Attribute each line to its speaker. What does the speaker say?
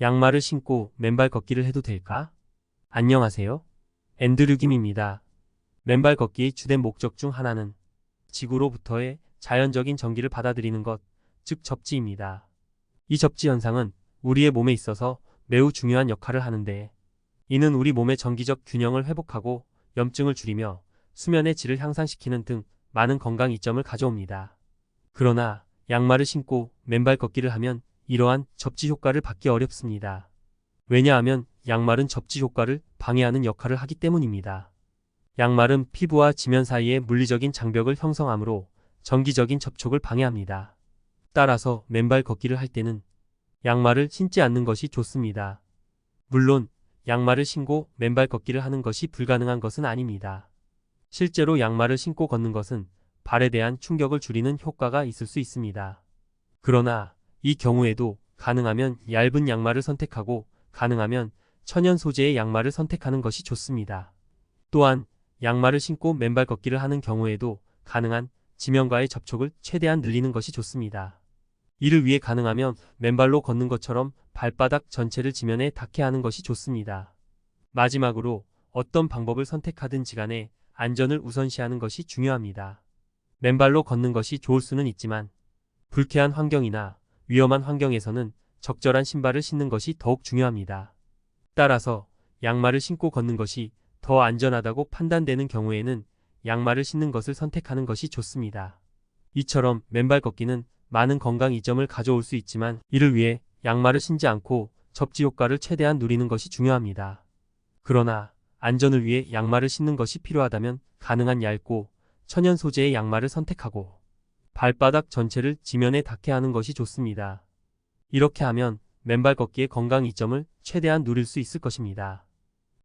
Speaker 1: 양말을 신고 맨발 걷기를 해도 될까? 안녕하세요. 앤드류 김입니다. 맨발 걷기의 주된 목적 중 하나는 지구로부터의 자연적인 전기를 받아들이는 것, 즉 접지입니다. 이 접지 현상은 우리의 몸에 있어서 매우 중요한 역할을 하는데 이는 우리 몸의 정기적 균형을 회복하고 염증을 줄이며 수면의 질을 향상시키는 등 많은 건강 이점을 가져옵니다. 그러나 양말을 신고 맨발 걷기를 하면 이러한 접지 효과를 받기 어렵습니다. 왜냐하면 양말은 접지 효과를 방해하는 역할을 하기 때문입니다. 양말은 피부와 지면 사이의 물리적인 장벽을 형성하므로 정기적인 접촉을 방해합니다. 따라서 맨발 걷기를 할 때는 양말을 신지 않는 것이 좋습니다. 물론 양말을 신고 맨발 걷기를 하는 것이 불가능한 것은 아닙니다. 실제로 양말을 신고 걷는 것은 발에 대한 충격을 줄이는 효과가 있을 수 있습니다. 그러나 이 경우에도 가능하면 얇은 양말을 선택하고 가능하면 천연 소재의 양말을 선택하는 것이 좋습니다. 또한 양말을 신고 맨발 걷기를 하는 경우에도 가능한 지면과의 접촉을 최대한 늘리는 것이 좋습니다. 이를 위해 가능하면 맨발로 걷는 것처럼 발바닥 전체를 지면에 닿게 하는 것이 좋습니다. 마지막으로 어떤 방법을 선택하든지 간에 안전을 우선시하는 것이 중요합니다. 맨발로 걷는 것이 좋을 수는 있지만 불쾌한 환경이나 위험한 환경에서는 적절한 신발을 신는 것이 더욱 중요합니다. 따라서 양말을 신고 걷는 것이 더 안전하다고 판단되는 경우에는 양말을 신는 것을 선택하는 것이 좋습니다. 이처럼 맨발 걷기는 많은 건강 이점을 가져올 수 있지만 이를 위해 양말을 신지 않고 접지 효과를 최대한 누리는 것이 중요합니다. 그러나 안전을 위해 양말을 신는 것이 필요하다면 가능한 얇고 천연 소재의 양말을 선택하고 발바닥 전체를 지면에 닿게 하는 것이 좋습니다. 이렇게 하면 맨발 걷기의 건강 이점을 최대한 누릴 수 있을 것입니다.